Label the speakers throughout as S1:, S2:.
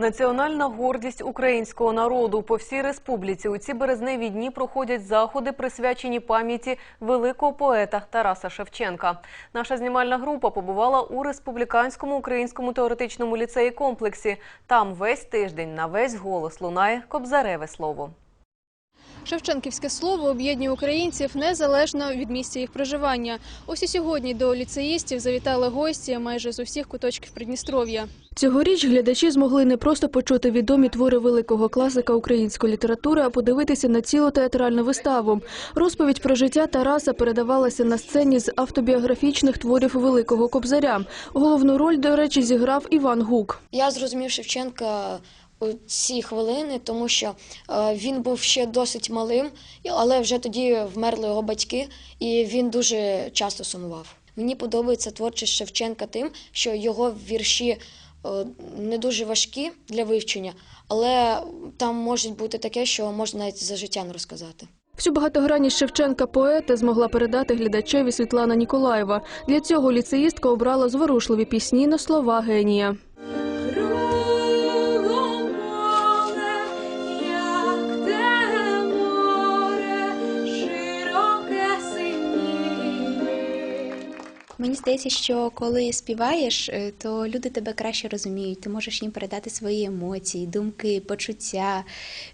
S1: Національна гордість українського народу по всій республіці у ці березневі дні проходять заходи, присвячені пам'яті великого поета Тараса Шевченка. Наша знімальна група побувала у республіканському українському теоретичному ліцеї комплексі. Там весь тиждень на весь голос лунає кобзареве слово.
S2: Шевченківське слово об'єднує українців незалежно від місця їх проживання. Ось і сьогодні до ліцеїстів завітали гості майже з усіх куточків Придністров'я. Цьогоріч глядачі змогли не просто почути відомі твори великого класика української літератури, а подивитися на цілу театральну виставу. Розповідь про життя Тараса передавалася на сцені з автобіографічних творів великого кобзаря. Головну роль, до речі, зіграв Іван Гук.
S3: Я зрозумів Шевченка ці хвилини, тому що е, він був ще досить малим, але вже тоді вмерли його батьки, і він дуже часто сумував. Мені подобається творчість Шевченка тим, що його вірші е, не дуже важкі для вивчення, але там може бути таке, що можна навіть за життя не розказати.
S2: Всю багатогранність Шевченка поета змогла передати глядачеві Світлана Ніколаєва. Для цього ліцеїстка обрала зворушливі пісні на слова генія.
S4: Мені здається, що коли співаєш, е, то люди тебе краще розуміють. Ти можеш їм передати свої емоції, думки, почуття,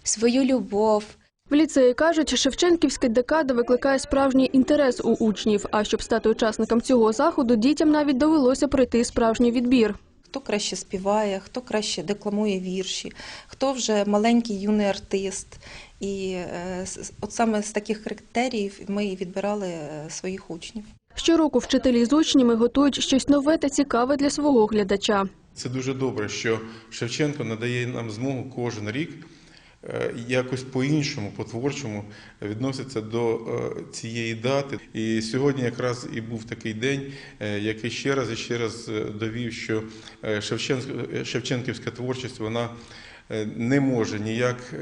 S4: свою любов.
S2: В ліцеї кажуть, Шевченківська декада викликає справжній інтерес у учнів. А щоб стати учасником цього заходу, дітям навіть довелося пройти справжній відбір.
S5: Хто краще співає, хто краще декламує вірші, хто вже маленький юний артист. І е, от саме з таких критеріїв ми і відбирали е, своїх учнів.
S2: Щороку вчителі з учнями готують щось нове та цікаве для свого глядача.
S6: Це дуже добре, що Шевченко надає нам змогу кожен рік е, якось по-іншому, по-творчому відноситься до е, цієї дати. І сьогодні якраз і був такий день, е, який ще раз і ще раз довів, що Шевченківська творчість вона не може ніяк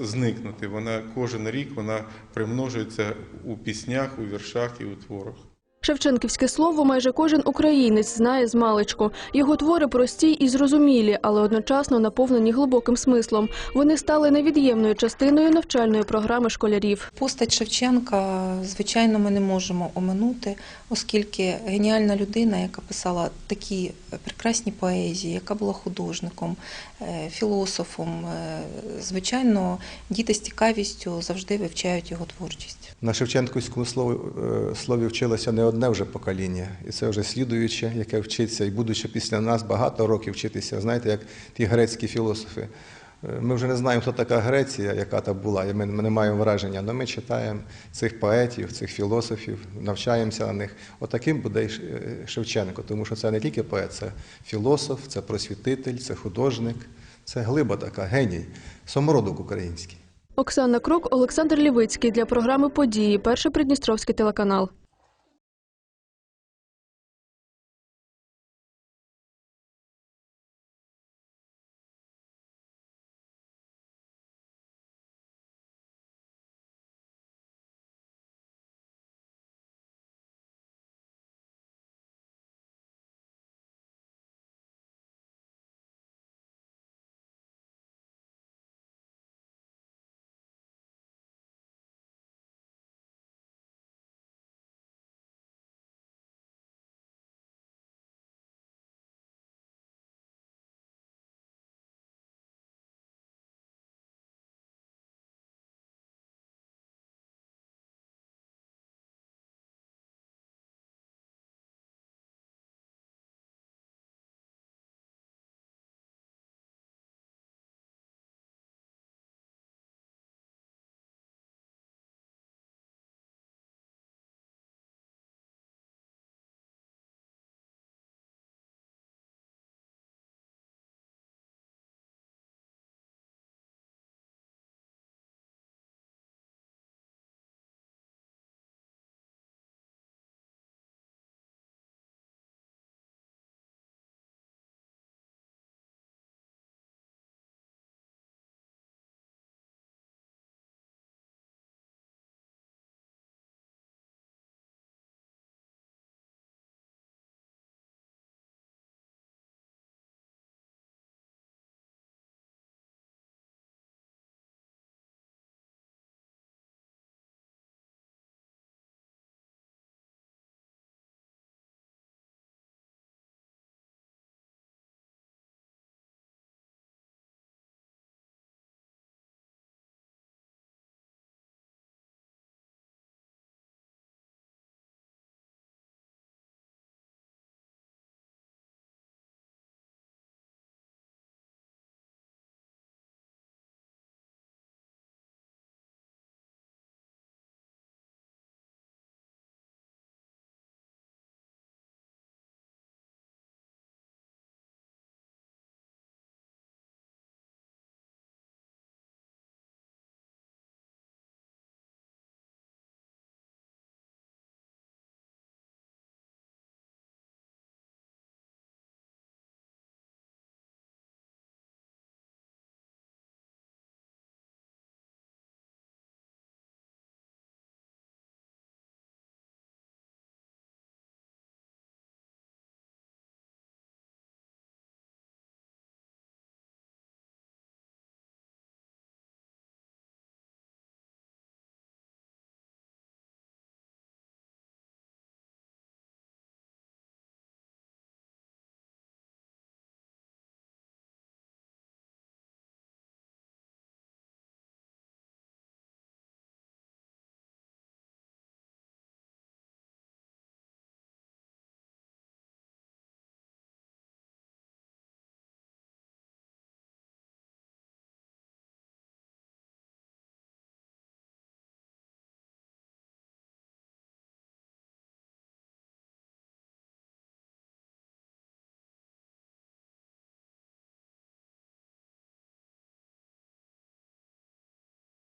S6: зникнути. Вона кожен рік вона примножується у піснях, у віршах і у творах.
S2: Шевченківське слово майже кожен українець знає з маличку. Його твори прості і зрозумілі, але одночасно наповнені глибоким смислом. Вони стали невід'ємною частиною навчальної програми школярів.
S5: Постать Шевченка, звичайно, ми не можемо оминути, оскільки геніальна людина, яка писала такі прекрасні поезії, яка була художником, е, філософом, е, звичайно, діти з цікавістю завжди вивчають його творчість.
S7: На Шевченківському слові, е, слові вчилося не одне вже покоління, і це вже слідуюче, яке вчиться, і будучи після нас багато років вчитися. Знаєте, як ті грецькі філософи. Е, Ми вже не знаємо, хто така Греція, яка та була, і ми не маємо враження, але ми читаємо цих поетів, цих філософів, навчаємося на них. Отаким буде і Ш- е, Шевченко, тому що це не тільки поет, це філософ, це просвітитель, це художник, це глиба така, геній, самородок український.
S2: Оксана Крук, Олександр Лівицький для програми Події. Перший Придністровський телеканал.